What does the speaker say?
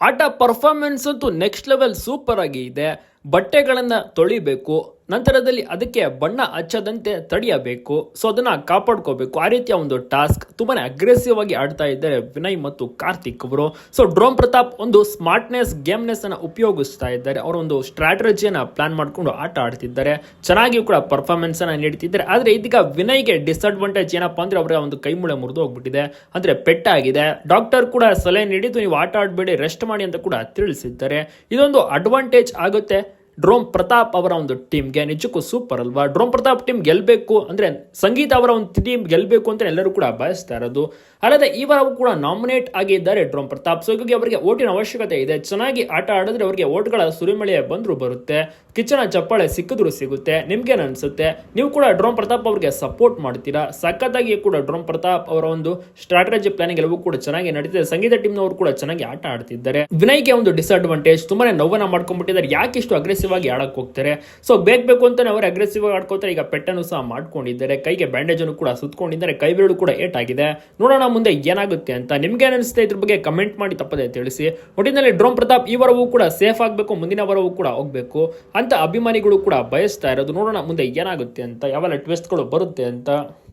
ಆಟ ಪರ್ಫಾರ್ಮೆನ್ಸ್ ಅಂತೂ next level super ಆಗಿ ಇದೆ. ಬಟ್ಟೆಗಳನ್ನ ತೊಳಿಬೇಕು, ನಂತರದಲ್ಲಿ ಅದಕ್ಕೆ ಬಣ್ಣ ಹಚ್ಚದಂತೆ ತಡೆಯಬೇಕು. ಸೊ ಅದನ್ನು ಕಾಪಾಡ್ಕೋಬೇಕು. ಆ ರೀತಿಯ ಒಂದು ಟಾಸ್ಕ್ ತುಂಬಾ ಅಗ್ರೆಸಿವ್ ಆಗಿ ಆಡ್ತಾ ಇದ್ದಾರೆ ವಿನಯ್ ಮತ್ತು ಕಾರ್ತಿಕ್ ಅವರು ಸೊ ಡ್ರೋಮ್ ಪ್ರತಾಪ್ ಒಂದು ಸ್ಮಾರ್ಟ್ನೆಸ್ ಗೇಮ್ನೆಸ್ ಅನ್ನು ಉಪಯೋಗಿಸ್ತಾ ಇದ್ದಾರೆ. ಅವರ ಒಂದು ಸ್ಟ್ರಾಟಜಿಯನ್ನ ಪ್ಲಾನ್ ಮಾಡಿಕೊಂಡು ಆಟ ಆಡ್ತಿದ್ದಾರೆ. ಚೆನ್ನಾಗಿ ಕೂಡ ಪರ್ಫಾರ್ಮೆನ್ಸ್ ಅನ್ನು ನೀಡ್ತಿದ್ದಾರೆ. ಆದರೆ ಇದೀಗ ವಿನಯ್ಗೆ ಡಿಸ್ಅಡ್ವಾಂಟೇಜ್ ಏನಪ್ಪಾ ಅಂದ್ರೆ ಅವರ ಒಂದು ಕೈ ಮುಳೆ ಮುರಿದು ಹೋಗ್ಬಿಟ್ಟಿದೆ. ಅಂದ್ರೆ ಪೆಟ್ಟಾಗಿದೆ. ಡಾಕ್ಟರ್ ಕೂಡ ಸಲಹೆ ನೀಡಿದ್ದು, ನೀವು ಆಟ ಆಡಬೇಡಿ ರೆಸ್ಟ್ ಮಾಡಿ ಅಂತ ಕೂಡ ತಿಳಿಸಿದ್ದಾರೆ. ಇದೊಂದು ಅಡ್ವಾಂಟೇಜ್ ಆಗುತ್ತೆ. ಡ್ರೋಮ್ ಪ್ರತಾಪ್ ಅವರ ಒಂದು ಟೀಮ್ಗೆ ನಿಜಕ್ಕೂ ಸೂಪರ್ ಅಲ್ವಾ? ಡ್ರೋಮ್ ಪ್ರತಾಪ್ ಟೀಮ್ ಗೆಲ್ಲಬೇಕು ಅಂದ್ರೆ, ಸಂಗೀತ ಅವರ ಒಂದು ಟೀಮ್ ಗೆಲ್ಲಬೇಕು ಅಂತ ಎಲ್ಲರೂ ಕೂಡ ಬಯಸ್ತಾ ಇರೋದು. ಅಲ್ಲದೆ ಈ ವಾರ ಕೂಡ ನಾಮಿನೇಟ್ ಆಗಿದ್ದಾರೆ ಡ್ರೋಮ್ ಪ್ರತಾಪ್. ಸೊ ಹೀಗಾಗಿ ಅವರಿಗೆ ಓಟಿನ ಅವಶ್ಯಕತೆ ಇದೆ. ಚೆನ್ನಾಗಿ ಆಟ ಆಡಿದ್ರೆ ಅವರಿಗೆ ಓಟ್ಗಳ ಸುರಿಮಳೆ ಬಂದ್ರು ಬರುತ್ತೆ. ಕಿಚನ ಚಪ್ಪಾಳೆ ಸಿಕ್ಕಿದ್ರು ಸಿಗುತ್ತೆ. ನಿಮ್ಗೇನು ಅನಿಸುತ್ತೆ? ನೀವು ಕೂಡ ಡ್ರೋಮ್ ಪ್ರತಾಪ್ ಅವರಿಗೆ ಸಪೋರ್ಟ್ ಮಾಡ್ತೀರಾ? ಸಖತ್ತಾಗಿ ಕೂಡ ಡ್ರೋಮ್ ಪ್ರತಾಪ್ ಅವರ ಒಂದು ಸ್ಟ್ರಾಟಜಿ ಪ್ಲಾನಿಂಗ್ ಎಲ್ಲವೂ ಕೂಡ ಚೆನ್ನಾಗಿ ನಡೀತಿದೆ. ಸಂಗೀತ ಟೀಮ್ನವರು ಕೂಡ ಚೆನ್ನಾಗಿ ಆಟ ಆಡ್ತಿದ್ದಾರೆ. ವಿನಯ್ಗೆ ಒಂದು ಡಿಸ್ಅಡ್ವಾಂಟೇಜ್ ತುಂಬಾನೇ ನೋವನ್ನ ಮಾಡ್ಕೊಂಡ್ಬಿಟ್ಟಿದ್ದಾರೆ. ಯಾಕೆ ಇಷ್ಟು ಅಗ್ರೆಸಿವ್ ಆಗಿ ಆಡಕ್ಕೆ ಹೋಗ್ತಾರೆ. ಸೊ ಬೇಕು ಬೇಕು ಅಂತಾನೆ ಅವರು ಅಗ್ರೆಸಿವ್ ಆಗಿ ಆಡ್ಕೋತಾರೆ ಈಗ ಪೆಟ್ಟನ್ನು ಸಹ ಮಾಡ್ಕೊಂಡಿದ್ದಾರೆ. ಕೈಗೆ ಬ್ಯಾಂಡೇಜ್ ಅನ್ನು ಕೂಡ ಸುತ್ಕೊಂಡಿದ್ದಾರೆ. ಕೈ ಬೆರಳು ಕೂಡ ಏಟ್ ಆಗಿದೆ ನೋಡೋಣ ಮುಂದೆ ಏನಾಗುತ್ತೆ ಅಂತ. ನಿಮ್ಗೆ ಅನಿಸುತ್ತೆ ಇದ್ರ ಬಗ್ಗೆ ಕಮೆಂಟ್ ಮಾಡಿ ತಪ್ಪದೆ ತಿಳಿಸಿ. ಒಟ್ಟಿನಲ್ಲಿ ಡ್ರೋಮ್ ಪ್ರತಾಪ್ ಈ ವರವೂ ಕೂಡ ಸೇಫ್ ಆಗಬೇಕು. ಮುಂದಿನ ವಾರವೂ ಕೂಡ ಹೋಗಬೇಕು ಅಂತ ಅಭಿಮಾನಿಗಳು ಕೂಡ ಬಯಸ್ತಾ ಇರೋದು. ನೋಡೋಣ ಮುಂದೆ ಏನಾಗುತ್ತೆ ಅಂತ. ಯಾವೆಲ್ಲ ಟ್ವಿಸ್ಟ್ಗಳು ಬರುತ್ತೆ ಅಂತ.